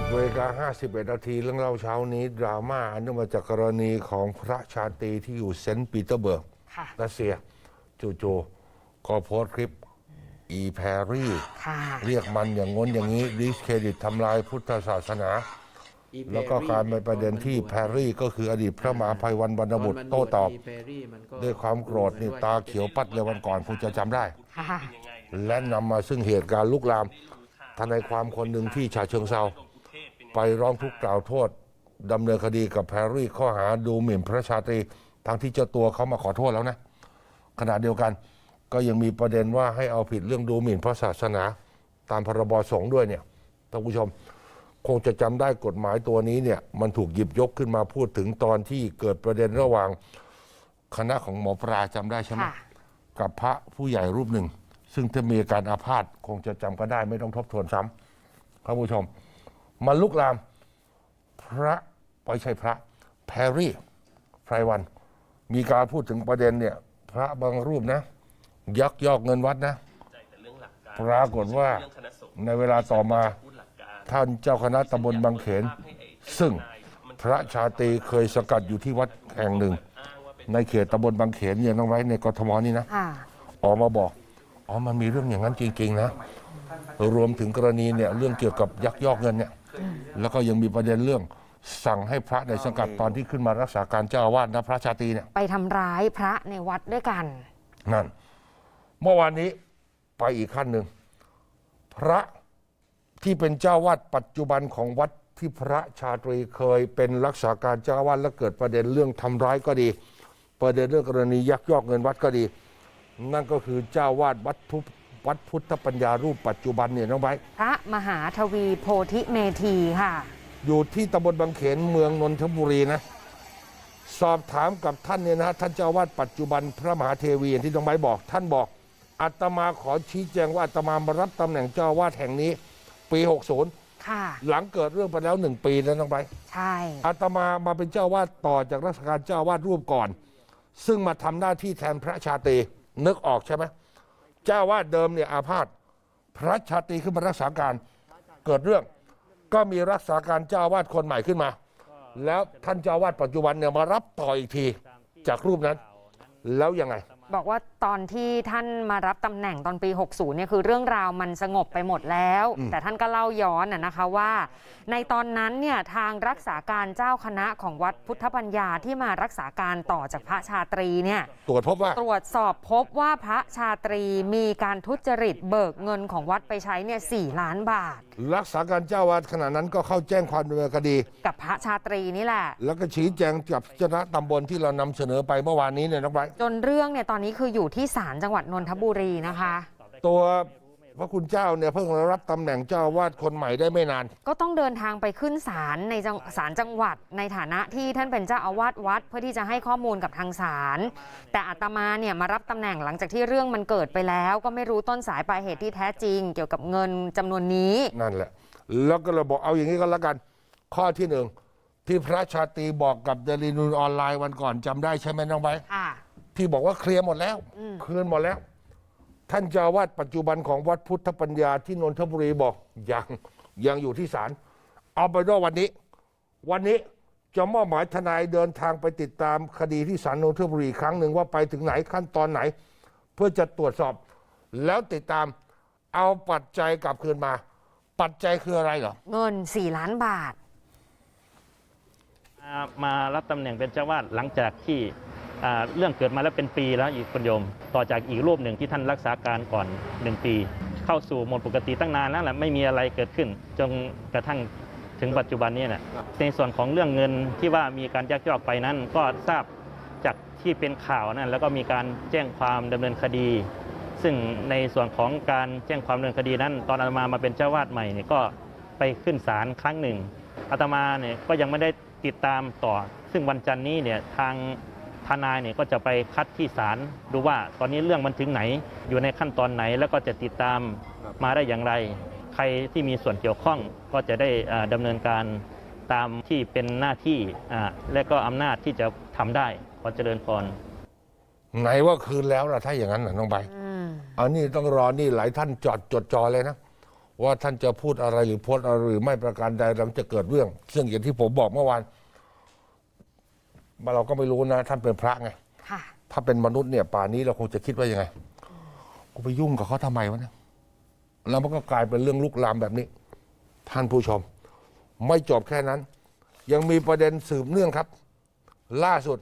11เวลา51 นาทีเรื่องเล่าเช้านี้ ดราม่าอันเนื่องมาจากกรณีของพระชาตรีที่อยู่เซนต์ปีเตอร์เบิร์กค่ะรัสเซีย จู่ๆก็โพสต์คลิป อีแพรรี่ค่ะเรียกมันอย่างง้นอย่างนี้ดิสเครดิตทำลายพุทธศาสนา แล้วก็กลารเป็นประเด็นที่แพรรี่ก็คืออดีตพระมหาภัยวันบรรณบุตรโต้ตอบ ด้วยความโกรธนี่ตาเขียวปัดเลยวันก่อนคุณจะจำได้ค่ะและนำมาซึ่งเหตุการณ์ลุกลามทนายความคนหนึ่งที่ฉะเชิงเซา ไปร้องทุกข์กล่าวโทษดำเนินคดีกับแพรรี่ข้อหาดูหมิ่นพระชาตรีทั้งที่เจ้าตัวเขามาขอโทษแล้วนะขณะเดียวกันก็ยังมีประเด็นว่าให้เอาผิดเรื่องดูหมิ่นพระศาสนา ตามพรบสงฆ์ด้วยเนี่ยท่านผู้ชมคงจะจำได้กฎหมายตัวนี้เนี่ยมันถูกหยิบยกขึ้นมาพูดถึงตอนที่เกิดประเด็นระหว่างคณะของหมอปลาจำได้ใช่ไหมค่ะกับพระผู้ใหญ่รูปหนึ่ง ซึ่งถ้ามีอาการอาพาธคงจะจำก็ได้ไม่ต้องทบทวนซ้ำท่านผู้ชม มันลุกลาม พระไม่ใช่พระแพรรี่ไพรวัน มีการพูดถึงประเด็นเนี่ย พระบางรูปนะ ยักยอกเงินวัดนะ ปรากฏว่าในเวลาต่อมาท่านเจ้าคณะตำบลบางเขน ซึ่งพระชาตรีเคยสกัดอยู่ที่วัดแห่งหนึ่ง ในเขตตำบลบางเขนเนี่ยน้องไว้ในกทมนี่นะค่ะออกมาบอกอ๋อมันมีเรื่องอย่างนั้นจริง ๆ นะ รวมถึงกรณีเนี่ยเรื่องเกี่ยวกับยักยอกเงินเนี่ย แล้วก็ยังมีประเด็นเรื่อง สั่งให้พระในสังกัดตอนที่ขึ้นมารักษาการเจ้าอาวาสนะพระชาตรีเนี่ยไปทำร้ายพระในวัดด้วยกัน นั่น เมื่อวานนี้ไปอีกขั้นหนึ่งพระที่เป็นเจ้าวาดปัจจุบันของวัดที่พระชาตรีเคยเป็นรักษาการเจ้าอาวาสและเกิดประเด็นเรื่องทำร้ายก็ดี ประเด็นเรื่องกรณียักยอกเงินวัดก็ดี นั่นก็คือเจ้าวาดวัดทุ วัดพุทธปัญญารูปปัจจุบันเนี่ยน้องไบร์ทพระมหาทวีโพธิเมธีค่ะ อยู่ที่ตำบลบางเขนเมืองนนทบุรีนะ สอบถามกับท่านเนี่ยนะท่านเจ้าอาวาดปัจจุบันพระมหาเทวีอย่างที่น้องไบร์ทบอก ท่านบอกอาตมาขอชี้แจงว่าอาตมามารับตำแหน่งเจ้าอาวาดแห่งนี้ปี 60 ค่ะ หลังเกิดเรื่องไปแล้วหนึ่งปีแล้วน้องไบร์ทใช่อาตมามาเป็นเจ้าอาวาดต่อจากรัชกาลเจ้าอาวาดรูปก่อน ซึ่งมาทำหน้าที่แทนพระชาตรีนึกออกใช่ไหม เจ้าวาดเดิมเนี่ยอาพาธพระชาตรีขึ้นมารักษาการเกิดเรื่อง ก็มีรักษาการเจ้าวาดคนใหม่ขึ้นมา แล้วท่านเจ้าวาดปัจจุบันเนี่ยมารับต่ออีกทีจากรูปนั้น แล้วยังไง บอกว่าตอนที่ท่านมารับตำแหน่งตอนปี 60 เนี่ยคือเรื่องราวมันสงบไปหมดแล้วอืมแต่ท่านก็เล่าย้อนนะนะคะว่า ในตอนนั้นเนี่ยทางรักษาการเจ้าคณะของวัดพุทธปัญญาที่มารักษาการต่อจากพระชาตรีเนี่ยตรวจพบว่าตรวจสอบพบว่าพระชาตรีมีการทุจริตเบิกเงินของวัดไปใช้เนี่ยสล้านบาทรักษาการเจ้าอาวาดขณะนั้นก็เข้าแจ้งความดำเนินคดี กับพระชาตรีนี่แหละ แล้วก็ชี้แจงกับเจ้าคณะตำบลที่เรานำเสนอไปเมื่อวานนี้เนี่ยน้องไบร์ทจนเรื่องเนี่ยตอนนี้คืออยู่ที่ศาลจังหวัดนนทบุรีนะคะ ตัว พระคุณเจ้าเนี่ยเพิ่งรับตำแหน่งเจ้าอาวาดคนใหม่ได้ไม่นาน ก็ต้องเดินทางไปขึ้นศาลในจังศาลจังหวัด ในฐานะที่ท่านเป็นเจ้าอาวาสวัด เพื่อที่จะให้ข้อมูลกับทางศาลแต่อาตมาเนี่ยมารับตำแหน่งหลังจากที่เรื่องมันเกิดไปแล้ว ก็ไม่รู้ต้นสายปลายเหตุที่แท้จริง เกี่ยวกับเงินจำนวนนี้นั่นแหละ แล้วก็เราบอกเอาอย่างนี้ก็แล้วกัน ข้อที่หนึ่งที่พระชาตรีบอกกับเดลินูนออนไลน์วันก่อนจำได้ใช่ไหมน้องไบร์ทค่ะที่บอกว่าเคลียร์หมดแล้วอืมคืนหมดแล้ว ท่านเจ้าอาวาดปัจจุบันของวัดพุทธปัญญาที่นนทบุรีบอกยังยังอยู่ที่ศาลเอาไปด้วยวันนี้ วันนี้จะมอบหมายทนายเดินทางไปติดตามคดีที่ศาลนนทบุรีอีกครั้งหนึ่งว่าไปถึงไหนขั้นตอนไหน เพื่อจะตรวจสอบ แล้วติดตามเอาปัจจัยกลับคืนมา ปัจจัยคืออะไรเหรอเงิน 4 ล้านบาท มามารับตำแหน่งเป็นเจ้าวาดหลังจากที่อ่า เรื่องเกิดมาแล้วเป็นปีแล้วอีกคนโยม ต่อจากอีกรูปหนึ่งที่ท่านรักษาการก่อนหนึ่งปี เข้าสู่โหมดปกติตั้งนานแล้วแหละไม่มีอะไรเกิดขึ้นจนกระทั่งถึงปัจจุบันนี้นะในส่วนของเรื่องเงินที่ว่ามีการยักยอกไปนั้น ก็ทราบจากที่เป็นข่าวนั้นแล้วก็มีการแจ้งความดำเนินคดี ซึ่งในส่วนของการแจ้งความดำเนินคดีนั้น ตอนอาตมามาเป็นเจ้าวาดใหม่เนี่ยก็ไปขึ้นศาลครั้งหนึ่งอาตมาเนี่ยก็ยังไม่ได้ติดตามต่อ ซึ่งวันจันทร์นี้เนี่ยทาง ทนายเนี่ยก็จะไปคัดที่ศาลดูว่าตอนนี้เรื่องมันถึงไหน อยู่ในขั้นตอนไหนแล้วก็จะติดตามมาได้อย่างไร ใครที่มีส่วนเกี่ยวข้องก็จะได้อ่าดำเนินการตามที่เป็นหน้าที่อ่าและก็อำนาจที่จะทำได้ขอเจริญพรไหนว่าคืนแล้วล่ะถ้าอย่างนั้นน่ะน้องใบอืมอันนี้ต้องรอนี่หลายท่านจอดจดจอเลยนะ ว่าท่านจะพูดอะไรหรือโพสต์อะไรหรือไม่ประการใดหลังจะเกิดเรื่อง ซึ่งอย่างที่ผมบอกเมื่อวาน เราก็ไม่รู้นะท่านเป็นพระไงค่ะถ้าเป็นมนุษย์เนี่ย ป่านนี้เราคงจะคิดว่ายังไงกูไปยุ่งกับเขาทำไมวะเนี่ยแล้วมันก็กลายเป็นเรื่องลุกลามแบบนี้ ท่านผู้ชม ไม่จบแค่นั้น ยังมีประเด็นสืบเนื่องครับ ล่าสุด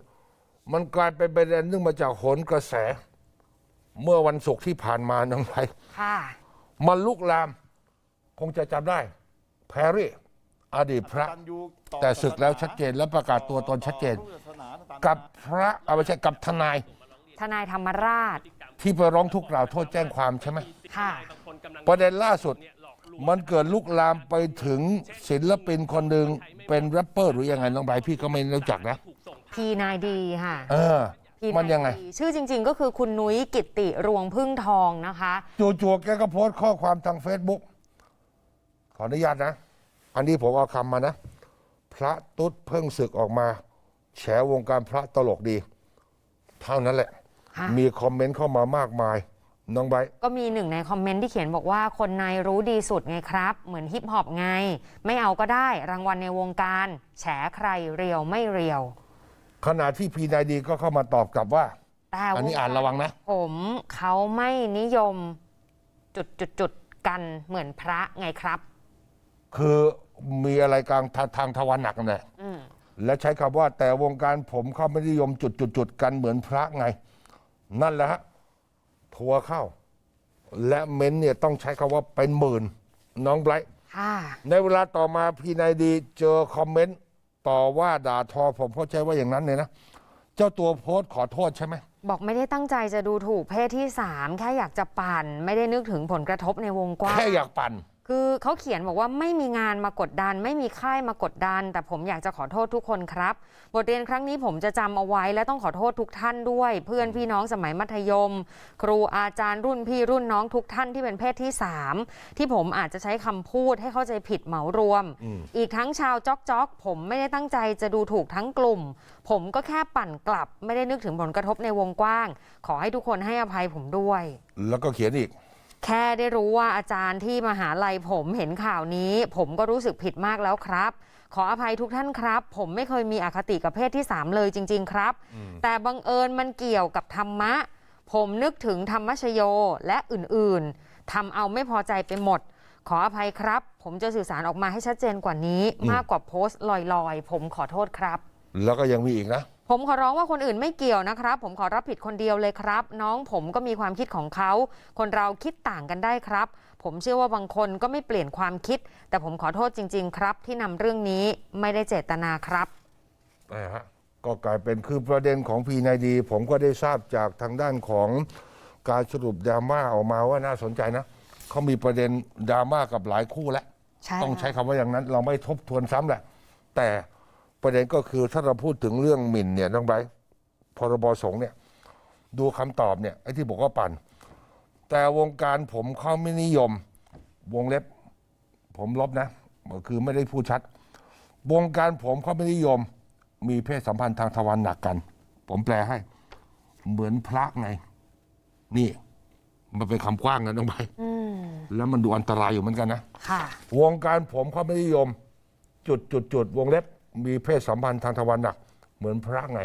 มันกลายเป็นประเด็นเนื่องมาจากโหนกระแส เมื่อวันศุกร์ที่ผ่านมาน้องไรค่ะ มันลุกลาม คงจะจำได้ แพรรี่ อดีตพระ แต่ศึกแล้วชัดเจนและประกาศตัวตนชัดเจน กับพระเอาไม่ใช่กับทนายทนายธรรมราชที่ไปร้องทุกข์กล่าวโทษแจ้งความใช่ไหมค่ะประเด็นล่าสุดมันเกิดลุกลามไปถึงศิลปินคนหนึ่งเป็นแรปเปอร์หรือยังไงน้องใบร์ทพี่ก็ไม่รู้จักนะ พีนายดีค่ะเออ พีามันยังไงดีชื่อจริง ๆ ก็คือคุณนุ้ยกิตติรวงพึ่งทองนะคะ จู่ๆแกก็โพสต์ข้อความทางเฟซบุ๊กขออนุญาตนะ อันนี้ผมเอาคำมานะ พระตุ๊ดเพิ่งศึกออกมา แฉวงการพระตลกดี เท่านั้นแหละ ค่ะมีคอมเมนต์เข้ามามากมาย น้องไบร์ทก็มีหนึ่งในคอมเมนต์ที่เขียนบอกว่าคนในรู้ดีสุดไงครับ เหมือนฮิปฮอปไง ไม่เอาก็ได้รางวัลในวงการ แฉใครเรียวไม่เรียว ขณะที่พีนายดีก็เข้ามาตอบกลับว่า แต่อันนี้อ่านระวังนะ ผมเขาไม่นิยมจุดจุดจุดๆๆกันเหมือนพระไงครับ คือมีอะไรกลางทาทางทวารหนักนั่นแหละอืม และใช้คำว่าแต่วงการผมเขาไม่นิยมจุดจุดจุดๆๆกันเหมือนพระไง นั่นแหละฮะทัวร์เข้า และเม้นต์เนี่ยต้องใช้คำว่าเป็นหมื่น น้องไบรท์ค่ะในเวลาต่อมาพี่นายดีเจอคอมเมนต์ต่อว่าด่าทอผมเข้าใจว่าอย่างนั้นเลยนะ เจ้าตัวโพสต์ขอโทษใช่ไหม บอกไม่ได้ตั้งใจจะดูถูกเพศที่สามแค่อยากจะปั่น ไม่ได้นึกถึงผลกระทบในวงกว้าง แค่อยากปั่น คือเขาเขียนบอกว่าไม่มีงานมากดดัน ไม่มีค่ายมากดดัน แต่ผมอยากจะขอโทษทุกคนครับ บทเรียนครั้งนี้ผมจะจำเอาไว้และต้องขอโทษทุกท่านด้วย เพื่อนพี่น้องสมัยมัธยม ครูอาจารย์รุ่นพี่รุ่นน้องทุกท่านที่เป็นเพศที่ 3 ที่ผมอาจจะใช้คำพูดให้เข้าใจผิดเหมารวมอืมอีกทั้งชาวจ๊อกจ๊อกผมไม่ได้ตั้งใจจะดูถูกทั้งกลุ่ม ผมก็แค่ปั่นกลับ ไม่ได้นึกถึงผลกระทบในวงกว้าง ขอให้ทุกคนให้อภัยผมด้วย แล้วก็เขียนอีก แค่ได้รู้ว่าอาจารย์ที่มหาลัยผมเห็นข่าวนี้ ผมก็รู้สึกผิดมากแล้วครับ ขออภัยทุกท่านครับ ผมไม่เคยมีอคติกับเพศที่ 3 เลยจริง ๆ ครับ แต่บังเอิญมันเกี่ยวกับธรรมะ ผมนึกถึงธรรมชโยและอื่นๆทำเอาไม่พอใจไปหมด ขออภัยครับ ผมจะสื่อสารออกมาให้ชัดเจนกว่านี้อืมมากกว่าโพสต์ลอยๆ ผมขอโทษครับ แล้วก็ยังมีอีกนะ ผมขอร้องว่าคนอื่นไม่เกี่ยวนะครับ ผมขอรับผิดคนเดียวเลยครับ น้องผมก็มีความคิดของเขา คนเราคิดต่างกันได้ครับ ผมเชื่อว่าบางคนก็ไม่เปลี่ยนความคิด แต่ผมขอโทษจริง ๆ ครับ ที่นำเรื่องนี้ไม่ได้เจตนาครับนะฮะก็กลายเป็นคือประเด็นของพีนายดี ผมก็ได้ทราบจากทางด้านของการสรุปดราม่าออกมาว่าน่าสนใจนะเขามีประเด็นดราม่ากับหลายคู่แล้วใช่ต้องใช้คำว่าอย่างนั้น เราไม่ทบทวนซ้ำแหละ แต่ ประเด็นก็คือถ้าเราพูดถึงเรื่องหมิ่นเนี่ยน้องไบร์ทพรบสงฆ์เนี่ย ดูคำตอบเนี่ยไอ้ที่บอกว่าปั่น แต่วงการผมเขาไม่นิยม วงเล็บ ผมลบนะคือไม่ได้พูดชัด วงการผมเขาไม่นิยม มีเพศสัมพันธ์ทางทวารหนักกัน ผมแปลให้ เหมือนพระไง นี่ มันเป็นคำกว้างนะน้องใบร์ทอืมแล้วมันดูอันตรายอยู่เหมือนกันนะ ค่ะ วงการผมเขาไม่นิยม จุดจุดจุดวงเล็บ มีเพศสัมพันธ์ทางทวารหนัก เหมือนพระไง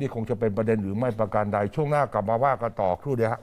นี่คงจะเป็นประเด็นหรือไม่ประการใด ช่วงหน้ากลับมาว่ากันต่อครู่เดียวฮะ